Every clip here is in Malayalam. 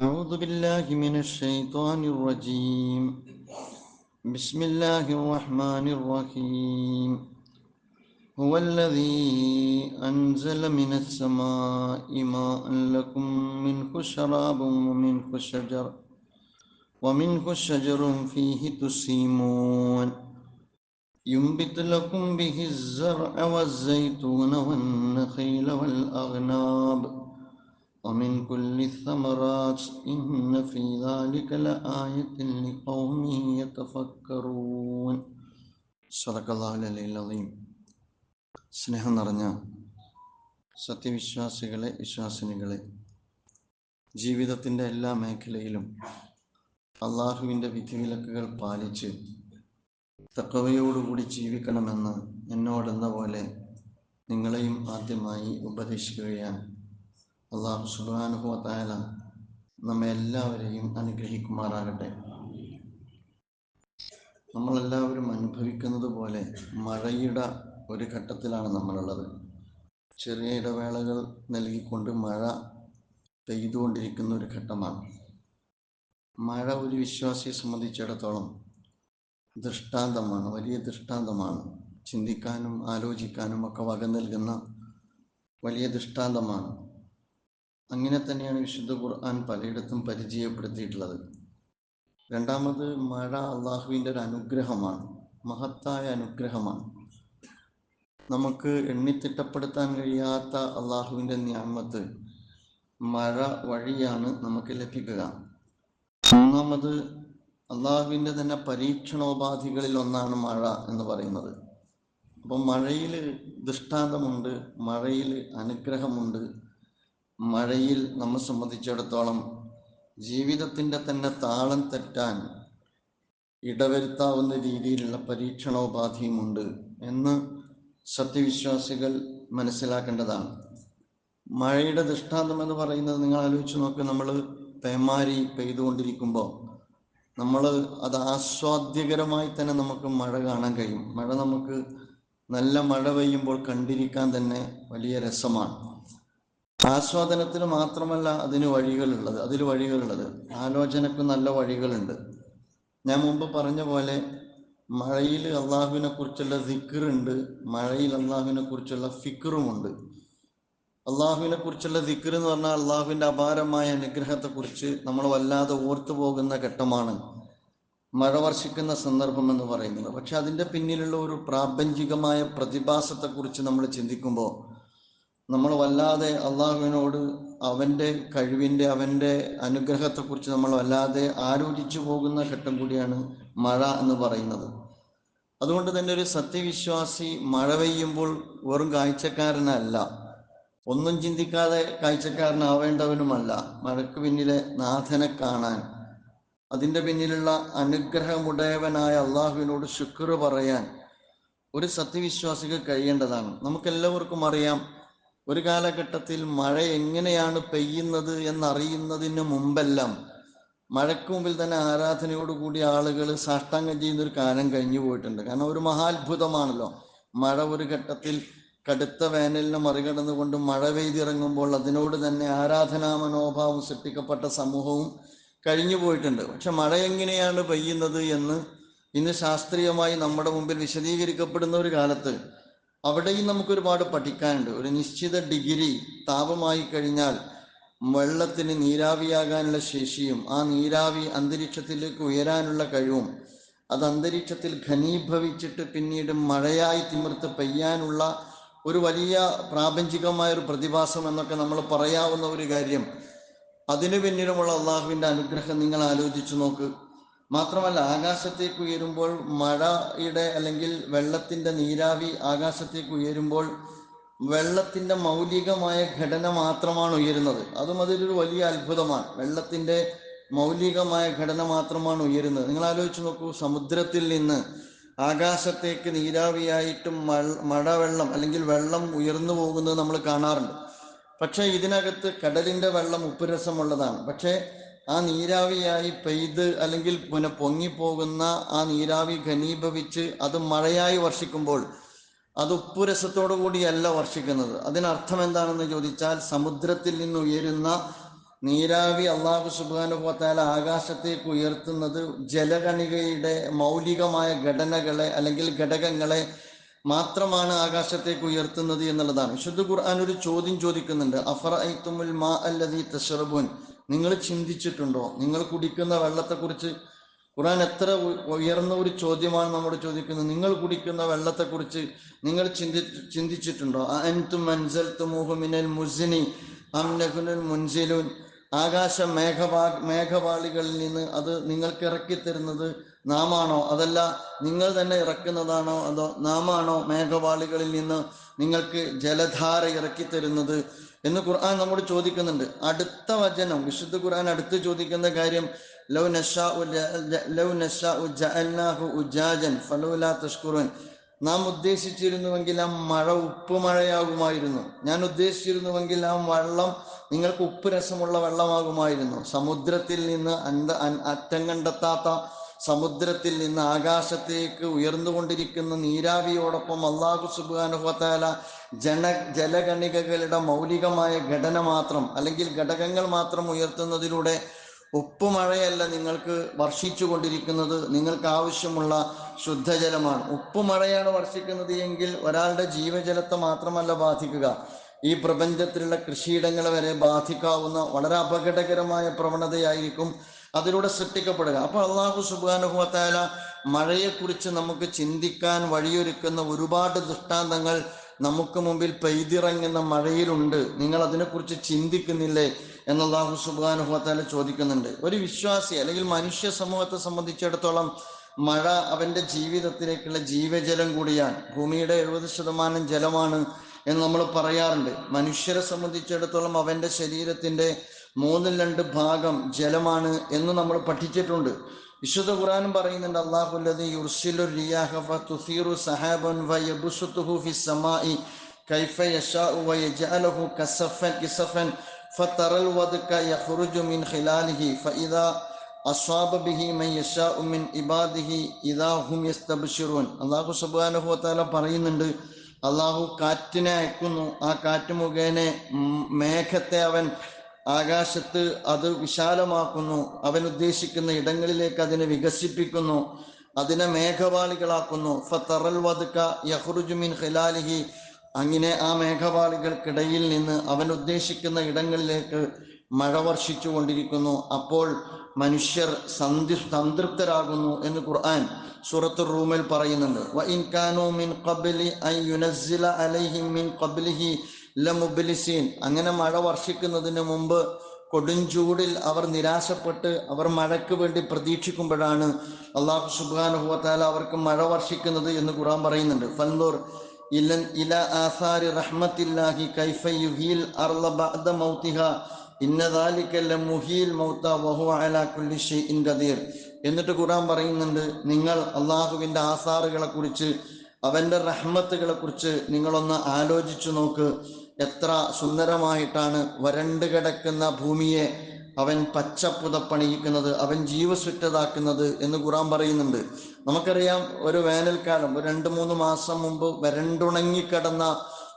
أعوذ بالله من الشيطان الرجيم. بسم الله الرحمن الرحيم. هو الذي أنزل من السماء ماء لكم منه شراب ومنه شجر ومنه شجر فيه تسيمون. ينبت لكم به الزرع والزيتون والنخيل والأغناب ومن كل الثمرات إن في ذلك لآية لقوم يتفكرون صدق الله العلي العظيم സ്നേഹം നിറഞ്ഞ സത്യവിശ്വാസികളെ വിശ്വാസിനികളെ ജീവിതത്തിൻ്റെ എല്ലാ മേഖലയിലും അള്ളാഹുവിൻ്റെ വിധിവിലക്കുകൾ പാലിച്ച് തക്കവയോടുകൂടി ജീവിക്കണമെന്ന് എന്നോടെന്ന പോലെ നിങ്ങളെയും ആദ്യമായി ഉപദേശിക്കുകയാണ് അള്ളാഹു സുബാനുഭവത്തായ നമ്മെ എല്ലാവരെയും അനുഗ്രഹിക്കുമാറാകട്ടെ. നമ്മളെല്ലാവരും അനുഭവിക്കുന്നത് പോലെ മഴയുടെ ഒരു ഘട്ടത്തിലാണ് നമ്മളുള്ളത്. ചെറിയ ഇടവേളകൾ നൽകിക്കൊണ്ട് മഴ പെയ്തുകൊണ്ടിരിക്കുന്ന ഒരു ഘട്ടമാണ്. മഴ ഒരു വിശ്വാസിയെ സംബന്ധിച്ചിടത്തോളം ദൃഷ്ടാന്തമാണ് വലിയ ദൃഷ്ടാന്തമാണ്. ചിന്തിക്കാനും ആലോചിക്കാനും ഒക്കെ വക നൽകുന്ന വലിയ ദൃഷ്ടാന്തമാണ്. അങ്ങനെ തന്നെയാണ് വിശുദ്ധ ഖുർആൻ പലയിടത്തും പരിചയപ്പെടുത്തിയിട്ടുള്ളത്. രണ്ടാമത് മഴ അള്ളാഹുവിന്റെ ഒരു അനുഗ്രഹമാണ് മഹത്തായ അനുഗ്രഹമാണ്. നമുക്ക് എണ്ണിത്തിട്ടപ്പെടുത്താൻ കഴിയാത്ത അള്ളാഹുവിന്റെ ഞാമത്ത് മഴ വഴിയാണ് നമുക്ക് ലഭിക്കുക. മൂന്നാമത് അള്ളാഹുവിന്റെ തന്നെ പരീക്ഷണോപാധികളിൽ ഒന്നാണ് മഴ എന്ന് പറയുന്നത്. അപ്പം മഴയിൽ ദൃഷ്ടാന്തമുണ്ട് മഴയിൽ അനുഗ്രഹമുണ്ട് മഴയിൽ നമ്മെ സംബന്ധിച്ചിടത്തോളം ജീവിതത്തിന്റെ തന്നെ താളം തെറ്റാൻ ഇടവരുത്താവുന്ന രീതിയിലുള്ള പരീക്ഷണോപാധിയുമുണ്ട് എന്ന് സത്യവിശ്വാസികൾ മനസ്സിലാക്കേണ്ടതാണ്. മഴയുടെ ദൃഷ്ടാന്തം എന്ന് പറയുന്നത് നിങ്ങൾ ആലോചിച്ച് നോക്കുക നമ്മൾ പേമാരി പെയ്തുകൊണ്ടിരിക്കുമ്പോൾ നമ്മൾ അത് ആസ്വാദ്യകരമായി തന്നെ നമുക്ക് മഴ കാണാൻ കഴിയും. മഴ നമുക്ക് നല്ല മഴ പെയ്യുമ്പോൾ കണ്ടിരിക്കാൻ തന്നെ വലിയ രസമാണ്. ആസ്വാദനത്തിന് മാത്രമല്ല അതിന് വഴികളുള്ളത് അതിൽ വഴികളുള്ളത്. ആലോചനക്ക് നല്ല വഴികളുണ്ട്. ഞാൻ മുമ്പ് പറഞ്ഞ പോലെ മഴയിൽ അള്ളാഹുവിനെ കുറിച്ചുള്ള ദിക്കറുണ്ട് മഴയിൽ അള്ളാഹുവിനെ കുറിച്ചുള്ള ഫിക്കറുമുണ്ട് അള്ളാഹുവിനെ കുറിച്ചുള്ള ദിക്കർ എന്ന് പറഞ്ഞാൽ അള്ളാഹുവിന്റെ അപാരമായ അനുഗ്രഹത്തെക്കുറിച്ച് നമ്മൾ വല്ലാതെ ഓർത്തു പോകുന്ന ഘട്ടമാണ് മഴ വർഷിക്കുന്ന സന്ദർഭം എന്ന് പറയുന്നത്. പക്ഷെ അതിന്റെ പിന്നിലുള്ള ഒരു പ്രാപഞ്ചികമായ പ്രതിഭാസത്തെക്കുറിച്ച് നമ്മൾ ചിന്തിക്കുമ്പോൾ നമ്മൾ വല്ലാതെ അള്ളാഹുവിനോട് അവന്റെ കഴിവിന്റെ അവന്റെ അനുഗ്രഹത്തെക്കുറിച്ച് നമ്മൾ വല്ലാതെ ആലോചിച്ചു പോകുന്ന ഘട്ടം കൂടിയാണ് മഴ എന്ന് പറയുന്നത്. അതുകൊണ്ട് തന്നെ ഒരു സത്യവിശ്വാസി മഴ പെയ്യുമ്പോൾ വെറും കാഴ്ചക്കാരനല്ല. ഒന്നും ചിന്തിക്കാതെ കാഴ്ചക്കാരനാവേണ്ടവനുമല്ല. മഴയ്ക്ക് പിന്നിലെ നാഥനെ കാണാൻ. അതിന്റെ പിന്നിലുള്ള അനുഗ്രഹമുടയവനായ അള്ളാഹുവിനോട് ശുക്ർ പറയാൻ ഒരു സത്യവിശ്വാസിക്ക് കഴിയേണ്ടതാണ്. നമുക്കെല്ലാവർക്കും അറിയാം ഒരു കാലഘട്ടത്തിൽ മഴ എങ്ങനെയാണ് പെയ്യുന്നത് എന്നറിയുന്നതിന് മുമ്പെല്ലാം മഴയ്ക്ക് മുമ്പിൽ തന്നെ ആരാധനയോടുകൂടി ആളുകൾ സാഷ്ടാംഗം ചെയ്യുന്ന ഒരു കാലം കഴിഞ്ഞു പോയിട്ടുണ്ട്. കാരണം ഒരു മഹാത്ഭുതമാണല്ലോ. മഴ ഒരു ഘട്ടത്തിൽ കടുത്ത വേനലിനെ മറികടന്നുകൊണ്ട് മഴ പെയ്തിറങ്ങുമ്പോൾ അതിനോട് തന്നെ ആരാധനാ മനോഭാവം സൃഷ്ടിക്കപ്പെട്ട സമൂഹവും കഴിഞ്ഞു പോയിട്ടുണ്ട്. പക്ഷെ മഴ എങ്ങനെയാണ് പെയ്യുന്നത് എന്ന് ഇന്ന് ശാസ്ത്രീയമായി നമ്മുടെ മുമ്പിൽ വിശദീകരിക്കപ്പെടുന്ന ഒരു കാലത്ത് അവിടെയും നമുക്ക് ഒരുപാട് പഠിക്കാനുണ്ട്. ഒരു നിശ്ചിത ഡിഗ്രി താപമായി കഴിഞ്ഞാൽ വെള്ളത്തിന് നീരാവിയാകാനുള്ള ശേഷിയും ആ നീരാവി അന്തരീക്ഷത്തിലേക്ക് ഉയരാനുള്ള കഴിവും അത് അന്തരീക്ഷത്തിൽ ഘനീഭവിച്ചിട്ട് പിന്നീട് മഴയായി തിമിർത്ത് പെയ്യാനുള്ള ഒരു വലിയ പ്രാപഞ്ചികമായ ഒരു പ്രതിഭാസം എന്നൊക്കെ നമ്മൾ പറയാവുന്ന ഒരു കാര്യം. അതിനു പിന്നിലുമുള്ള അള്ളാഹുവിന്റെ അനുഗ്രഹം നിങ്ങൾ ആലോചിച്ചു നോക്ക്. മാത്രമല്ല ആകാശത്തേക്ക് ഉയരുമ്പോൾ മഴയുടെ അല്ലെങ്കിൽ വെള്ളത്തിന്റെ നീരാവി ആകാശത്തേക്ക് ഉയരുമ്പോൾ വെള്ളത്തിന്റെ മൗലികമായ ഘടന മാത്രമാണ് ഉയരുന്നത്. അതും അതിലൊരു വലിയ അത്ഭുതമാണ്. വെള്ളത്തിന്റെ മൗലികമായ ഘടന മാത്രമാണ് ഉയരുന്നത്. നിങ്ങൾ ആലോചിച്ച് നോക്കൂ സമുദ്രത്തിൽ നിന്ന് ആകാശത്തേക്ക് നീരാവിയായിട്ടും മഴ വെള്ളം അല്ലെങ്കിൽ വെള്ളം ഉയർന്നു പോകുന്നത് നമ്മൾ കാണാറുണ്ട്. പക്ഷേ ഇതിനകത്ത് കടലിന്റെ വെള്ളം ഉപ്പുരസമുള്ളതാണ്. പക്ഷേ ആ നീരാവിയായി പെയ്ത് അല്ലെങ്കിൽ പിന്നെ പൊങ്ങിപ്പോകുന്ന ആ നീരാവി ഘനീഭവിച്ച് അത് മഴയായി വർഷിക്കുമ്പോൾ അത് ഉപ്പുരസത്തോടു കൂടിയല്ല വർഷിക്കുന്നത്. അതിനർത്ഥം എന്താണെന്ന് ചോദിച്ചാൽ സമുദ്രത്തിൽ നിന്ന് ഉയരുന്ന നീരാവി അള്ളാഹു സുബാനുഭവത്താൽ ആകാശത്തേക്ക് ഉയർത്തുന്നത് ജലകണികയുടെ മൗലികമായ ഘടനകളെ അല്ലെങ്കിൽ ഘടകങ്ങളെ മാത്രമാണ് ആകാശത്തേക്ക് ഉയർത്തുന്നത് എന്നുള്ളതാണ്. വിശുദ്ധ ഖുർആൻ ഒരു ചോദ്യം ചോദിക്കുന്നുണ്ട്. അഫറ ഐത്തുമുൽ മാ അല്ലതി തഷറബുൻ നിങ്ങൾ ചിന്തിച്ചിട്ടുണ്ടോ? നിങ്ങൾ കുടിക്കുന്ന വെള്ളത്തെക്കുറിച്ച്? ഖുർആൻ എത്ര ഉയർന്ന ഒരു ചോദ്യമാണ് നമ്മോട് ചോദിക്കുന്നത്. നിങ്ങൾ കുടിക്കുന്ന വെള്ളത്തെക്കുറിച്ച് നിങ്ങൾ ചിന്തി ചിന്തിച്ചിട്ടുണ്ടോ? അൻതും മുസ്നി മുൻസിലുൻ. ആകാശ മേഘവാ മേഘവാളികളിൽ നിന്ന് അത് നിങ്ങൾക്ക് ഇറക്കി തരുന്നത് നാമാണോ? അതല്ല നിങ്ങൾ തന്നെ ഇറക്കുന്നതാണോ? അതോ നാമാണോ മേഘവാളികളിൽ നിന്ന് നിങ്ങൾക്ക് ജലധാര ഇറക്കി തരുന്നത്? എന്ന് ഖുർആൻ നമ്മോട് ചോദിക്കുന്നുണ്ട്. അടുത്ത വചനം വിശുദ്ധ ഖുർആൻ അടുത്ത് ചോദിക്കുന്ന കാര്യം ലൗ ലൗ ഉജാജൻ ഫലൗലാ നാം ഉദ്ദേശിച്ചിരുന്നുവെങ്കിൽ ആ മഴ ഉപ്പ് മഴയാകുമായിരുന്നു. ഞാൻ ഉദ്ദേശിച്ചിരുന്നുവെങ്കിൽ ആ വെള്ളം നിങ്ങൾക്ക് ഉപ്പ് രസമുള്ള വെള്ളമാകുമായിരുന്നു. സമുദ്രത്തിൽ നിന്ന് അന്ത അറ്റം കണ്ടെത്താത്ത സമുദ്രത്തിൽ നിന്ന് ആകാശത്തേക്ക് ഉയർന്നുകൊണ്ടിരിക്കുന്ന നീരാവിയോടൊപ്പം അള്ളാഹു സുബാനുഹത്താല ജന ജലഗണികകളുടെ മൗലികമായ ഘടന മാത്രം അല്ലെങ്കിൽ ഘടകങ്ങൾ മാത്രം ഉയർത്തുന്നതിലൂടെ ഉപ്പുമഴയല്ല നിങ്ങൾക്ക് വർഷിച്ചു കൊണ്ടിരിക്കുന്നത് നിങ്ങൾക്ക് ആവശ്യമുള്ള ശുദ്ധജലമാണ്. ഉപ്പുമഴയാണ് വർഷിക്കുന്നത് എങ്കിൽ ഒരാളുടെ ജീവജലത്തെ മാത്രമല്ല ബാധിക്കുക. ഈ പ്രപഞ്ചത്തിലുള്ള കൃഷിയിടങ്ങൾ വരെ ബാധിക്കാവുന്ന വളരെ അപകടകരമായ പ്രവണതയായിരിക്കും അതിലൂടെ സൃഷ്ടിക്കപ്പെടുക. അപ്പൊ അള്ളാഹു സുബാനുഭവത്തായ മഴയെക്കുറിച്ച് നമുക്ക് ചിന്തിക്കാൻ വഴിയൊരുക്കുന്ന ഒരുപാട് ദൃഷ്ടാന്തങ്ങൾ നമുക്ക് മുമ്പിൽ പെയ്തിറങ്ങുന്ന മഴയിലുണ്ട്. നിങ്ങൾ അതിനെക്കുറിച്ച് ചിന്തിക്കുന്നില്ലേ? എന്ന് അള്ളാഹു സുബാനുഭവത്താല ചോദിക്കുന്നുണ്ട്. ഒരു വിശ്വാസി അല്ലെങ്കിൽ മനുഷ്യ സമൂഹത്തെ സംബന്ധിച്ചിടത്തോളം മഴ അവന്റെ ജീവിതത്തിലേക്കുള്ള ജീവജലം കൂടിയാണ്. ഭൂമിയുടെ എഴുപത് ശതമാനം ജലമാണ് എന്ന് നമ്മൾ പറയാറുണ്ട്. മനുഷ്യരെ സംബന്ധിച്ചിടത്തോളം അവന്റെ ശരീരത്തിന്റെ മൂന്നിൽ രണ്ട് ഭാഗം ജലമാണ് എന്ന് നമ്മൾ പഠിച്ചിട്ടുണ്ട്. വിശുദ്ധ ഖുറാനും പറയുന്നുണ്ട് അള്ളാഹുല്ലതി യുർസിലു റിയാഹ ഫതുസീറു സഹാബൻ വയബുസുതുഹു ഫിസ് സമാഇ കൈഫ യശാഉ വയജഅലുഹു കസഫൻ കിസഫൻ ഫതറൽ വദ്ക യഖ്റുജു മിൻ ഖിലാലിഹി ഫഇദാ അസ്വാബ ബിഹി മൻ യശാഉ മിൻ ഇബാദിഹി ഇദാ യസ്തബ്ശിറൂൻ. അല്ലാഹു സുബ്ഹാനഹു വതആല പറയുന്നുണ്ട് അള്ളാഹു കാറ്റിനെ അയക്കുന്നു ആ കാറ്റ് മുഖേന മേഘത്തെ അവൻ ആകാശത്ത് അത് വിശാലമാക്കുന്നു. അവൻ ഉദ്ദേശിക്കുന്ന ഇടങ്ങളിലേക്ക് അതിനെ വികസിപ്പിക്കുന്നു. അതിനെ മേഘവാളികളാക്കുന്നു. ഖിലാലിഹി. അങ്ങനെ ആ മേഘവാളികൾക്കിടയിൽ നിന്ന് അവൻ ഉദ്ദേശിക്കുന്ന ഇടങ്ങളിലേക്ക് മഴ വർഷിച്ചു കൊണ്ടിരിക്കുന്നു. അപ്പോൾ മനുഷ്യർ സന്ധി സംതൃപ്തരാകുന്നു എന്ന് ഖുർആൻ സൂറത്ത് റൂമിൽ പറയുന്നുണ്ട്. ലമുബ്ലിസീൻ അങ്ങനെ മഴ വർഷിക്കുന്നതിന് മുമ്പ് കൊടുംചൂടിൽ അവർ നിരാശപ്പെട്ട് അവർ മഴയ്ക്ക് വേണ്ടി പ്രതീക്ഷിക്കുമ്പോഴാണ് അള്ളാഹു സുബാനുഭവത്താല അവർക്ക് മഴ വർഷിക്കുന്നത് എന്ന് ഖുർആൻ പറയുന്നുണ്ട്. ഫൻദൂർ ഇല ഇല ആസാരി റഹ്മത്തില്ലാഹി കൈഫ യുഹീൽ അർല ബഅദ മൗതിഹ. ഇന്ന മുഹീൽ ലമുഹീൽ മൗത വഹുവ അലാ കുല്ലി ഷൈഇൻ ഖദീർ. എന്നിട്ട് ഖുർആൻ പറയുന്നുണ്ട് നിങ്ങൾ അള്ളാഹുവിന്റെ ആസാറുകളെ കുറിച്ച് അവന്റെ റഹ്മത്തുകളെ കുറിച്ച് നിങ്ങളൊന്ന് ആലോചിച്ചു നോക്ക്. എത്ര സുന്ദരമായിട്ടാണ് വരണ്ട് കിടക്കുന്ന ഭൂമിയെ അവൻ പച്ചപ്പുതപ്പണിയിക്കുന്നത് അവൻ ജീവസുറ്റതാക്കുന്നത് എന്ന് ഖുറാൻ പറയുന്നുണ്ട്. നമുക്കറിയാം ഒരു വേനൽക്കാലം ഒരു രണ്ട് മൂന്ന് മാസം മുമ്പ് വരണ്ടുണങ്ങിക്കിടന്ന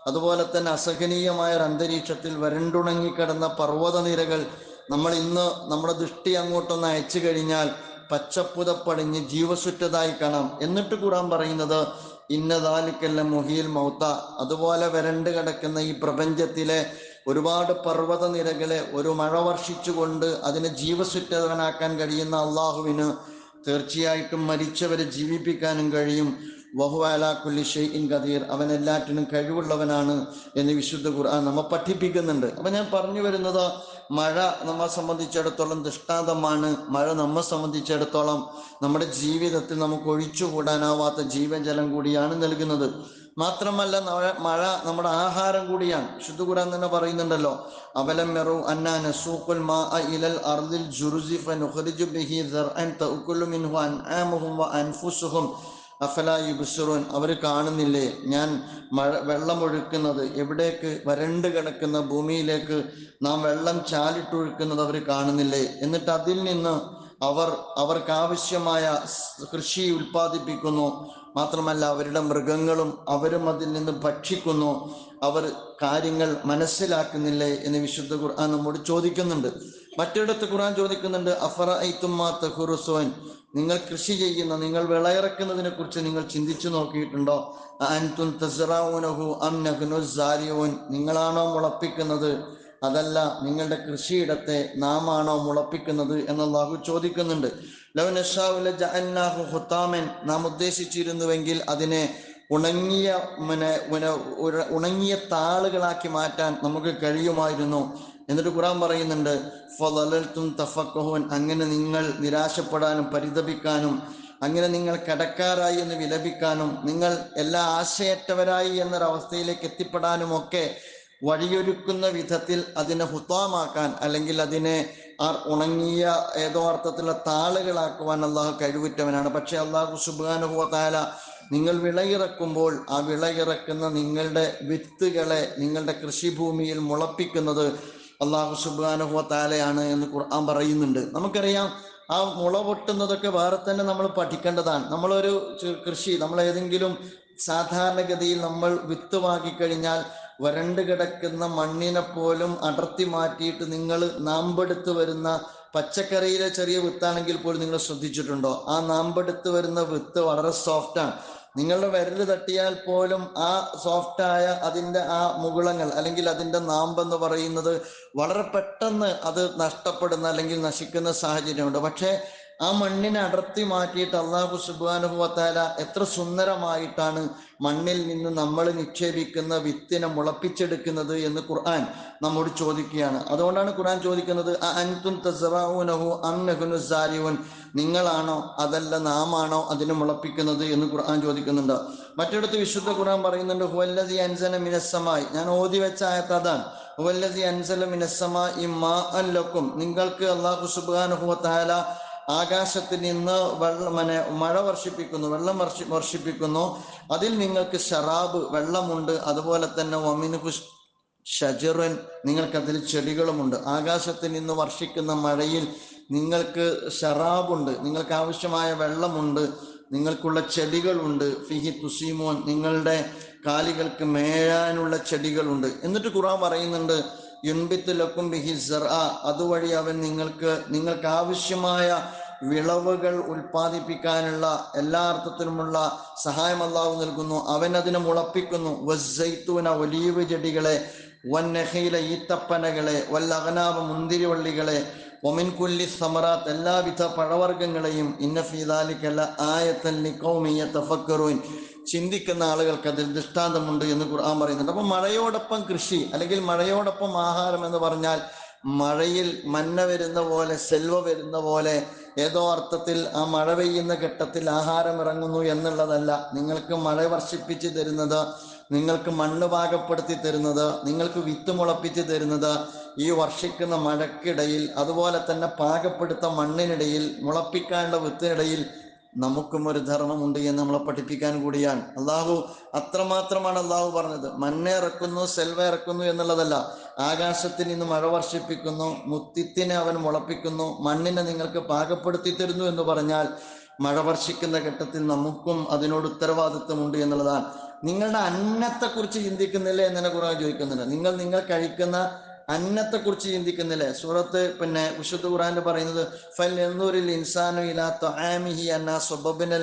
അതുപോലെ തന്നെ അസഹനീയമായ ഒരു അന്തരീക്ഷത്തിൽ വരണ്ടുണങ്ങിക്കിടന്ന പർവതനിരകൾ നമ്മൾ ഇന്ന് നമ്മുടെ ദൃഷ്ടി അങ്ങോട്ടൊന്ന് അയച്ചു കഴിഞ്ഞാൽ പച്ചപ്പുതപ്പടിഞ്ഞ് ജീവസുറ്റതായി കാണാം. എന്നിട്ട് ഖുറാൻ പറയുന്നത് ഇന്നതാലിക്കല്ല മുഹിയിൽ മൗത്ത. അതുപോലെ വരണ്ട് കിടക്കുന്ന ഈ പ്രപഞ്ചത്തിലെ ഒരുപാട് പർവത നിരകളെ ഒരു മഴ വർഷിച്ചുകൊണ്ട് അതിനെ ജീവസുറ്റവനാക്കാൻ കഴിയുന്ന അള്ളാഹുവിന് തീർച്ചയായിട്ടും മരിച്ചവരെ ജീവിപ്പിക്കാനും കഴിയും. വഹുവാല കുല്ലി ഷെയ്ഇൻ ഖദീർ. അവൻ എല്ലാറ്റിനും കഴിവുള്ളവനാണ് എന്ന് വിശുദ്ധ ഖുർആൻ നമ്മെ പഠിപ്പിക്കുന്നുണ്ട്. അപ്പൊ ഞാൻ പറഞ്ഞു വരുന്നത് മഴ നമ്മെ സംബന്ധിച്ചിടത്തോളം ദൃഷ്ടാന്തമാണ്. മഴ നമ്മെ സംബന്ധിച്ചിടത്തോളം നമ്മുടെ ജീവിതത്തിൽ നമുക്ക് ഒഴിച്ചുകൂടാനാവാത്ത ജീവജലം കൂടിയാണ് നൽകുന്നത്. മാത്രമല്ല മഴ നമ്മുടെ ആഹാരം കൂടിയാണ്. ശുദ്ധ ഖുർആൻ തന്നെ പറയുന്നുണ്ടല്ലോ അവലം മെറു അർദിൽ നുഖരിജു ബിഹി തഅകുലു മിൻഹു വ അഫല യുബ്സിറൂൻ അവർ കാണുന്നില്ലേ? ഞാൻ മഴ വെള്ളം ഒഴുക്കുന്നത് എവിടേക്ക്? വരണ്ട് കിടക്കുന്ന ഭൂമിയിലേക്ക് നാം വെള്ളം ചാലിട്ടൊഴുക്കുന്നത് അവർ കാണുന്നില്ലേ? എന്നിട്ട് അതിൽ നിന്ന് അവർ അവർക്കാവശ്യമായ കൃഷി ഉൽപ്പാദിപ്പിക്കുന്നു. മാത്രമല്ല അവരുടെ മൃഗങ്ങളും അവരും അതിൽ നിന്ന് ഭക്ഷിക്കുന്നു. അവർ കാര്യങ്ങൾ മനസ്സിലാക്കുന്നില്ലേ എന്ന് വിശുദ്ധ ഖുർആൻ നമ്മോട് ചോദിക്കുന്നുണ്ട്. മറ്റിടത്ത് ഖുർആൻ ചോദിക്കുന്നുണ്ട് അഫറ ഐത്തുമാൻ നിങ്ങൾ കൃഷി ചെയ്യുന്ന നിങ്ങൾ വിളയിറക്കുന്നതിനെ കുറിച്ച് നിങ്ങൾ ചിന്തിച്ചു നോക്കിയിട്ടുണ്ടോ? അം നിങ്ങളാണോ മുളപ്പിക്കുന്നത്? അതല്ല നിങ്ങളുടെ കൃഷിയിടത്തെ നാം ആണോ മുളപ്പിക്കുന്നത്? എന്നല്ലാഹു ചോദിക്കുന്നുണ്ട്. നാം ഉദ്ദേശിച്ചിരുന്നുവെങ്കിൽ അതിനെ ഉണങ്ങിയ ഉണങ്ങിയ താളുകളാക്കി മാറ്റാൻ നമുക്ക് കഴിയുമായിരുന്നു. എന്നിട്ട് ഖുറാൻ പറയുന്നുണ്ട് ഫലൽത്തും തഫക്കഹുൻ അങ്ങനെ നിങ്ങൾ നിരാശപ്പെടാനും പരിതപിക്കാനും അങ്ങനെ നിങ്ങൾ കടക്കാരായി എന്ന് വിലപിക്കാനും നിങ്ങൾ എല്ലാ ആശയറ്റവരായി എന്നൊരവസ്ഥയിലേക്ക് എത്തിപ്പെടാനും ഒക്കെ വഴിയൊരുക്കുന്ന വിധത്തിൽ അതിനെ ഹുത്താമാക്കാൻ അല്ലെങ്കിൽ അതിനെ ആ ഉണങ്ങിയ ഏതോ അർത്ഥത്തിലുള്ള താളുകളാക്കുവാൻ അള്ളാഹു കഴിവുറ്റവനാണ്. പക്ഷെ അള്ളാഹു സുബാനുഭവത്താല നിങ്ങൾ വിളയിറക്കുമ്പോൾ ആ വിളയിറക്കുന്ന നിങ്ങളുടെ വിത്തുകളെ നിങ്ങളുടെ കൃഷിഭൂമിയിൽ മുളപ്പിക്കുന്നത് അള്ളാഹു സുബാനുഹുവത്താലയാണ് എന്ന് ഖുർആൻ പറയുന്നുണ്ട്. നമുക്കറിയാം ആ മുള പൊട്ടുന്നതൊക്കെ വേറെ തന്നെ നമ്മൾ പഠിക്കേണ്ടതാണ്. നമ്മളൊരു കൃഷി നമ്മൾ ഏതെങ്കിലും സാധാരണഗതിയിൽ നമ്മൾ വിത്ത് വാങ്ങിക്കഴിഞ്ഞാൽ വരണ്ട് കിടക്കുന്ന മണ്ണിനെ പോലും അടർത്തി മാറ്റിയിട്ട് നിങ്ങൾ നാമ്പെടുത്ത് വരുന്ന പച്ചക്കറിയിലെ ചെറിയ വിത്താണെങ്കിൽ പോലും നിങ്ങൾ ശ്രദ്ധിച്ചിട്ടുണ്ടോ? ആ നാമ്പെടുത്ത് വരുന്ന വിത്ത് വളരെ സോഫ്റ്റാണ് നിങ്ങളുടെ വിരൽ തട്ടിയാൽ പോലും ആ സോഫ്റ്റായ അതിന്റെ ആ മുകുളങ്ങൾ അല്ലെങ്കിൽ അതിന്റെ നാമ്പെന്ന് പറയുന്നത് വളരെ പെട്ടെന്ന് അത് നഷ്ടപ്പെടുന്ന അല്ലെങ്കിൽ നശിക്കുന്ന സാഹചര്യമുണ്ട്. പക്ഷേ ആ മണ്ണിനെ അടർത്തി മാറ്റിയിട്ട് അള്ളാഹു സുബാനുഭവത്താല എത്ര സുന്ദരമായിട്ടാണ് മണ്ണിൽ നിന്ന് നമ്മൾ നിക്ഷേപിക്കുന്ന വിത്തിനെ മുളപ്പിച്ചെടുക്കുന്നത് എന്ന് ഖുർആൻ നമ്മോട് ചോദിക്കുകയാണ്. അതുകൊണ്ടാണ് ഖുർആൻ ചോദിക്കുന്നത്? നിങ്ങളാണോ അതല്ല നാമാണോ അതിനെ മുളപ്പിക്കുന്നത് എന്ന് ഖുർആൻ ചോദിക്കുന്നുണ്ട്. മറ്റിടത്ത് വിശുദ്ധ ഖുർആൻ പറയുന്നുണ്ട് ഹുവല്ലതി അൻസന മിനസ്സമായി ഞാൻ ഓതി വെച്ച ആയത്ത് അതാണ്. ഹുവല്ലതി അൻസല മിനസ്സമായി മാ ലക്കും. നിങ്ങൾക്ക് അള്ളാഹു സുബ്ഹാനഹു വതആല ആകാശത്തിൽ നിന്ന് വെള്ളം മഴ വർഷിപ്പിക്കുന്നു വെള്ളം വർഷി വർഷിപ്പിക്കുന്നു. അതിൽ നിങ്ങൾക്ക് ഷറാബ് വെള്ളമുണ്ട്. അതുപോലെ തന്നെ വമിനുഹു ഷജറുൻ നിങ്ങൾക്കതിൽ ചെടികളുമുണ്ട്. ആകാശത്തിൽ നിന്ന് വർഷിക്കുന്ന മഴയിൽ നിങ്ങൾക്ക് ഷറാബുണ്ട് നിങ്ങൾക്ക് ആവശ്യമായ വെള്ളമുണ്ട്. നിങ്ങൾക്കുള്ള ചെടികളുണ്ട്. ഫിഹി തുസീമോൻ നിങ്ങളുടെ കാലികൾക്ക് മേയാനുള്ള ചെടികളുണ്ട്. എന്നിട്ട് ഖുറാൻ പറയുന്നുണ്ട് യുൻബിത്ത് ലക്കും ബിഹി അതുവഴി അവൻ നിങ്ങൾക്ക് നിങ്ങൾക്ക് ആവശ്യമായ വിളവുകൾ ഉൽപ്പാദിപ്പിക്കാനുള്ള എല്ലാ അർത്ഥത്തിലുമുള്ള സഹായം അള്ളാഹു നൽകുന്നു. അവൻ അതിനെ മുളപ്പിക്കുന്നു. വസ്സൈത്തൂന ഒലീവ് ചെടികളെ വന്നഹയിലെ ഈത്തപ്പനകളെ വല്ലകനാബ് മുന്തിരിവള്ളികളെ ഒമിൻകുല്ലി സമറാത്ത് എല്ലാവിധ പഴവർഗങ്ങളെയും ഇന്നഫീദാലിക്കല്ല ആയത്തൽ നിക്കോമിയ തഫക്കറൂൻ ചിന്തിക്കുന്ന ആളുകൾക്ക് അതിൽ ദൃഷ്ടാന്തമുണ്ട് എന്ന് ഖുർആൻ പറയുന്നുണ്ട്. അപ്പൊ മഴയോടൊപ്പം കൃഷി അല്ലെങ്കിൽ മഴയോടൊപ്പം ആഹാരം എന്ന് പറഞ്ഞാൽ മഴയിൽ മഞ്ഞ വരുന്ന പോലെ സെൽവ വരുന്ന പോലെ ഏതോ അർത്ഥത്തിൽ ആ മഴ പെയ്യുന്ന ഘട്ടത്തിൽ ആഹാരം ഇറങ്ങുന്നു എന്നുള്ളതല്ല. നിങ്ങൾക്ക് മഴ വർഷിപ്പിച്ച് തരുന്നത് നിങ്ങൾക്ക് മണ്ണ് പാകപ്പെടുത്തി തരുന്നത് നിങ്ങൾക്ക് വിത്ത് മുളപ്പിച്ച് തരുന്നത് ഈ വർഷിക്കുന്ന മഴക്കിടയിൽ അതുപോലെ തന്നെ പാകപ്പെടുത്ത മണ്ണിനിടയിൽ മുളപ്പിക്കാനുള്ള വിത്തിനിടയിൽ നമുക്കും ഒരു ധർമ്മമുണ്ട് എന്ന് നമ്മളെ പഠിപ്പിക്കാൻ കൂടിയാണ്. അള്ളാഹു അത്രമാത്രമാണ് അള്ളാഹു പറഞ്ഞത്. മഞ്ഞ ഇറക്കുന്നു സെൽവ ഇറക്കുന്നു എന്നുള്ളതല്ല. ആകാശത്തിൽ നിന്ന് മഴ വർഷിപ്പിക്കുന്നു മുത്തിത്തിനെ അവൻ മുളപ്പിക്കുന്നു മണ്ണിനെ നിങ്ങൾക്ക് പാകപ്പെടുത്തി തരുന്നു എന്ന് പറഞ്ഞാൽ മഴ വർഷിക്കുന്ന ഘട്ടത്തിൽ നമുക്കും അതിനോട് ഉത്തരവാദിത്വമുണ്ട് എന്നുള്ളതാണ്. നിങ്ങളുടെ അന്നത്തെക്കുറിച്ച് ചിന്തിക്കുന്നില്ല എന്നെ കുറേ ചോദിക്കുന്നുണ്ട്. നിങ്ങൾ നിങ്ങൾ കഴിക്കുന്ന അന്നത്തെക്കുറിച്ച് ചിന്തിക്കുന്നില്ലേ? സൂറത്ത് പിന്നെ വിശുദ്ധ ഖുറാൻ പറയുന്നത് ഫൽ ഇൻസാനു അന്ന